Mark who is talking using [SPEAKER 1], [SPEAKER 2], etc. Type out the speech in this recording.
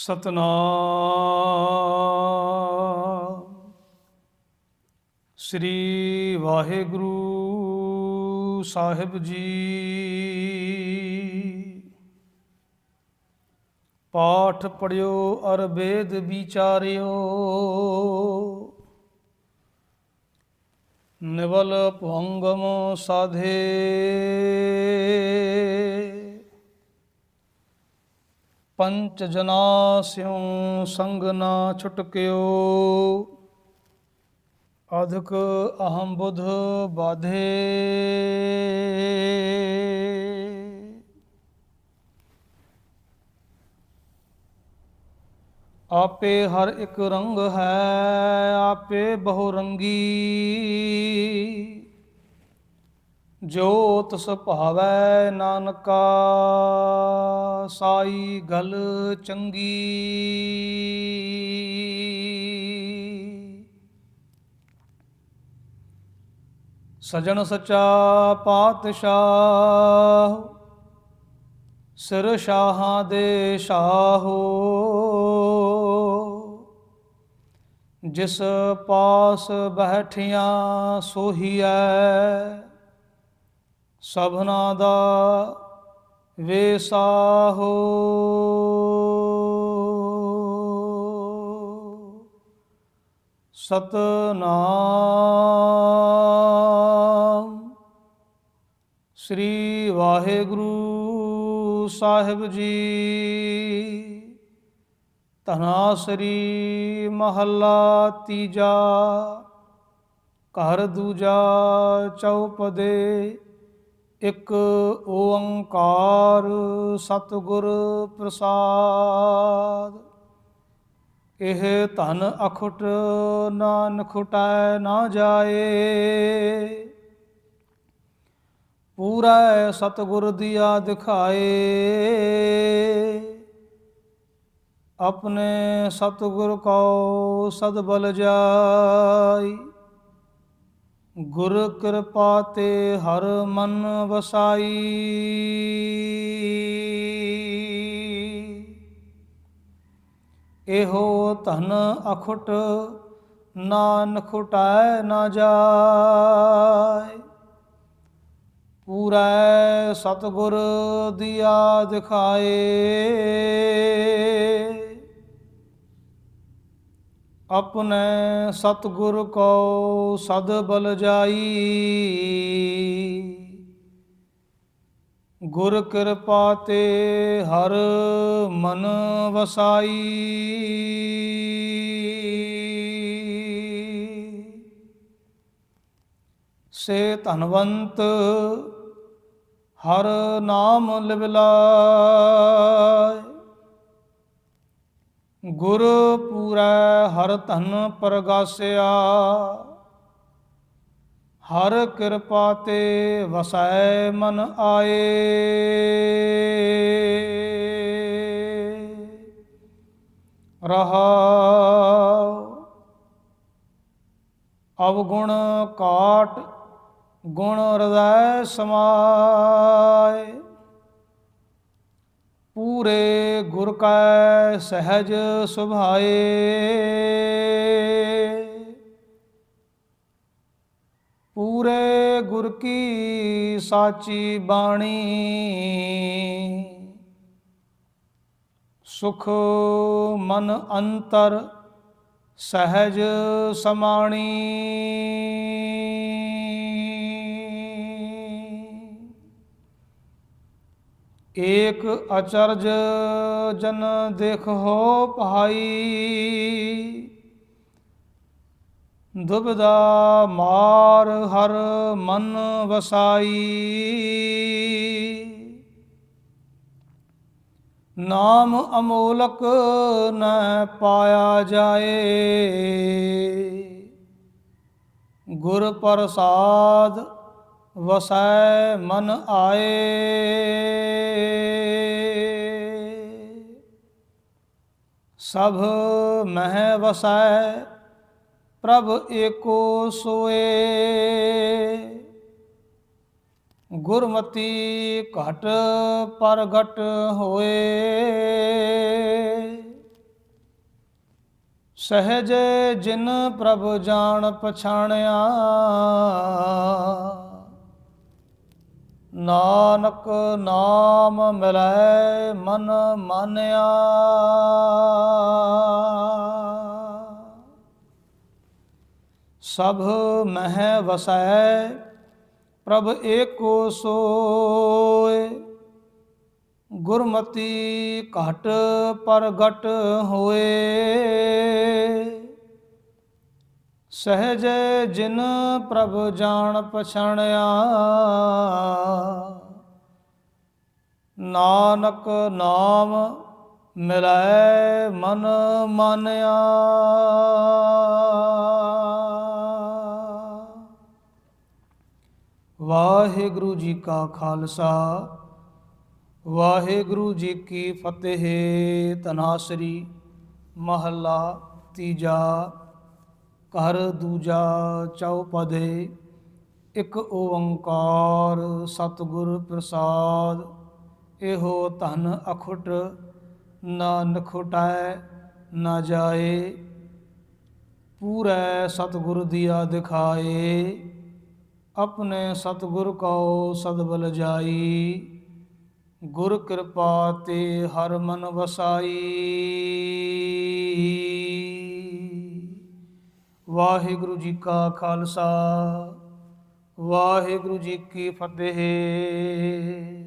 [SPEAKER 1] ਸਤਨਾਮ। ਸ੍ਰੀ ਵਾਹਿਗੁਰੂ ਸਾਹਿਬ ਜੀ। ਪਾਠ ਪੜਿਓ ਅਰ ਵੇਦ ਵਿਚਾਰਿਓ। ਨਿਵਲ ਭੰਗਮ ਸਾਧੇ। ਪੰਚ ਜਨਾ ਸਿਉ ਸੰਗ ਨਾ ਛੁਟਕਿਓ। ਅਧਿਕ ਅਹੰ ਬੁਧ ਬਾਧੇ। ਆਪੇ ਹਰ ਇੱਕ ਰੰਗ ਹੈ, ਆਪੇ ਬਹੁ ਰੰਗੀ। ਜੋ ਤਸ ਭਾਵੈ ਨਾਨਕਾ, ਸਾਈ ਗਲ ਚੰਗੀ। ਸਜਣ ਸਚਾ ਪਾਤਸ਼ਾਹ, ਸਿਰ ਸ਼ਾਹਾਂ ਦੇ ਸ਼ਾਹੋ। ਜਿਸ ਪਾਸ ਬੈਠਿਆਂ ਸੋਹੀਐ ਸਭਨਾ ਦਾ ਵੇਸਾਹੋ ਸਤਨਾਮ ਸ੍ਰੀ ਵਾਹਿਗੁਰੂ ਸਾਹਿਬ ਜੀ। ਤਨਾ ਸ੍ਰੀ ਮਹੱਲਾ ਤੀਜਾ, ਘਰ ਦੂਜਾ ਚੌਪਦੇ। ਇੱਕ ਓੰਕਾਰ ਸਤਿਗੁਰ ਪ੍ਰਸਾਦ। ਇਹ ਧਨ ਅਖੁਟ ਨਾ ਨਖੁਟੈ ਨਾ ਜਾਏ। ਪੂਰਾ ਸਤਿਗੁਰ ਦੀਆ ਦਿਖਾਏ। ਆਪਣੇ ਸਤਿਗੁਰ ਕੋ ਸਦ ਬਲ ਜਾਈ। ਗੁਰ ਕਿਰਪਾ ਤੇ ਹਰ ਮਨ ਵਸਾਈ। ਇਹੋ ਧਨ ਅਖੁਟ ਨਾ ਨਖੁਟਾਏ ਨਾ ਜਾਏ। ਪੂਰਾ ਸਤਿਗੁਰ ਦੀਆ ਦਿਖਾਏ। ਆਪਣੇ ਸਤਗੁਰ ਕੋ ਸਦ ਬਲ ਜਾਈ। ਗੁਰ ਕਿਰਪਾ ਤੇ ਹਰ ਮਨ ਵਸਾਈ। ਸੇ ਧਨਵੰਤ, ਹਰ ਨਾਮ ਲਿਵਲਾਇ। ਗੁਰ ਪੂਰੈ ਹਰ ਧਨ ਪਰਗਾਸਿਆ। ਹਰ ਕਿਰਪਾ ਤੇ ਵਸੈ ਮਨ ਆਏ। ਰਹਾ ਅਵਗੁਣ ਕਾਟ ਗੁਣ ਹਿਰਦੈ ਸਮਾਏ। ਪੂਰੇ ਗੁਰ ਕੈ ਸਹਿਜ ਸੁਭਾਏ। ਪੂਰੇ ਗੁਰ ਕੀ ਸਾਚੀ ਬਾਣੀ। ਸੁਖ ਮਨ ਅੰਤਰ ਸਹਿਜ ਸਮਾਣੀ। ਏਕ ਅਚਰਜ ਜਨ ਦੇਖੋ ਭਾਈ। ਦੁਬਦਾ ਮਾਰ ਹਰ ਮਨ ਵਸਾਈ। ਨਾਮ ਅਮੋਲਕ ਨ ਪਾਇਆ ਜਾਏ। ਗੁਰ ਪ੍ਰਸਾਦ ਵਸੈ ਮਨ ਆਏ। ਸਭ ਮਹਿ ਵਸੈ, ਪ੍ਰਭ ਏਕੋ ਸੋਏ। ਗੁਰਮਤੀ ਘਟ ਪ੍ਰਗਟ ਹੋਏ। ਸਹਜ ਜਿਨ ਪ੍ਰਭ ਜਾਣ ਪਛਾਣਿਆ ਨਾਨਕ ਨਾਮ ਮਿਲੈ ਮਨ ਮਾਨਿਆ। ਸਭ ਮਹਿ ਵਸੈ ਪ੍ਰਭ ਏਕੋ ਸੋਏ ਗੁਰਮਤੀ ਘਟ ਪ੍ਰਗਟ ਹੋਏ ਸਹਿਜ ਜਿਨ ਪ੍ਰਭ ਜਾਣ ਪਛਾਣਿਆ। ਨਾਨਕ ਨਾਮ ਮਿਲੈ ਮਨ ਮਾਨਿਆ। ਵਾਹਿਗੁਰੂ ਜੀ ਕਾ ਖਾਲਸਾ, ਵਾਹਿਗੁਰੂ ਜੀ ਕੀ ਫਤਿਹ। ਤਨਾਸਰੀ ਮਹੱਲਾ ਤੀਜਾ, ਘਰ ਦੂਜਾ ਚੌਪਦੇ ਇੱਕ ਓੰਕਾਰ ਸਤਿਗੁਰ ਪ੍ਰਸਾਦ। ਇਹੋ ਧਨ ਅਖੁੱਟ, ਨਾ ਨਖੁਟਾਏ ਨਾ ਜਾਏ। ਪੂਰੈ ਸਤਿਗੁਰ ਦੀਆ ਦਿਖਾਏ, ਆਪਣੇ ਸਤਿਗੁਰ ਕਉ ਸਦਬਲ ਜਾਈ। ਗੁਰ ਕਿਰਪਾ ਤੇ ਹਰ ਮਨ ਵਸਾਈ। ਵਾਹਿਗੁਰੂ ਜੀ ਕਾ ਖਾਲਸਾ, ਵਾਹਿਗੁਰੂ ਜੀ ਕੀ ਫਤਿਹ।